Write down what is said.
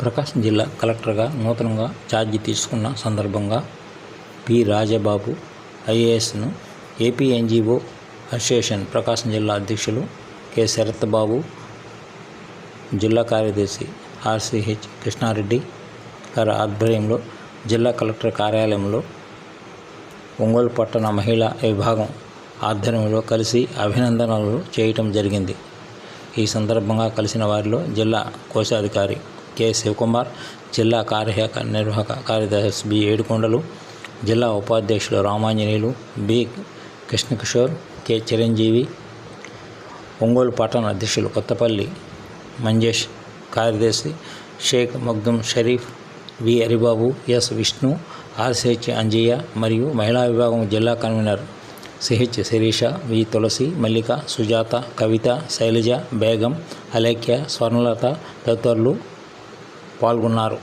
ప్రకాశం జిల్లా కలెక్టర్గా నూతనంగా ఛార్జీ తీసుకున్న సందర్భంగా పి. రాజబాబు ఐఏఎస్ను ఏపీఎన్జీఓ అసోసియేషన్ ప్రకాశం జిల్లా అధ్యక్షులు కె. శరత్ బాబు జిల్లా కార్యదర్శి ఆర్సిహెచ్ కృష్ణారెడ్డి గారి ఆధ్వర్యంలో జిల్లా కలెక్టర్ కార్యాలయంలో ఒంగోలు పట్టణ మహిళా విభాగం ఆధ్వర్యంలో కలిసి అభినందనలు చేయటం జరిగింది. ఈ సందర్భంగా కలిసిన వారిలో జిల్లా కోశాధికారి కె శివకుమార్ జిల్లా కార్యక నిర్వాహక కార్యదర్శి బి ఏడుకొండలు జిల్లా ఉపాధ్యక్షులు రామాంజనేయులు బి కృష్ణకిషోర్ కె చిరంజీవి ఒంగోలు పట్టణ అధ్యక్షులు కొత్తపల్లి మంజేష్ కార్యదర్శి Sheikh Magdum Sharif V Haribabu S Vishnu RCH Anjaiah మరియు మహిళా విభాగం జిల్లా convener CH Sireesha V Tulasi Mallika Sujatha Kavitha Sailaja Begum Alekhya Swarnalatha తదితరులు పాల్గొన్నారు.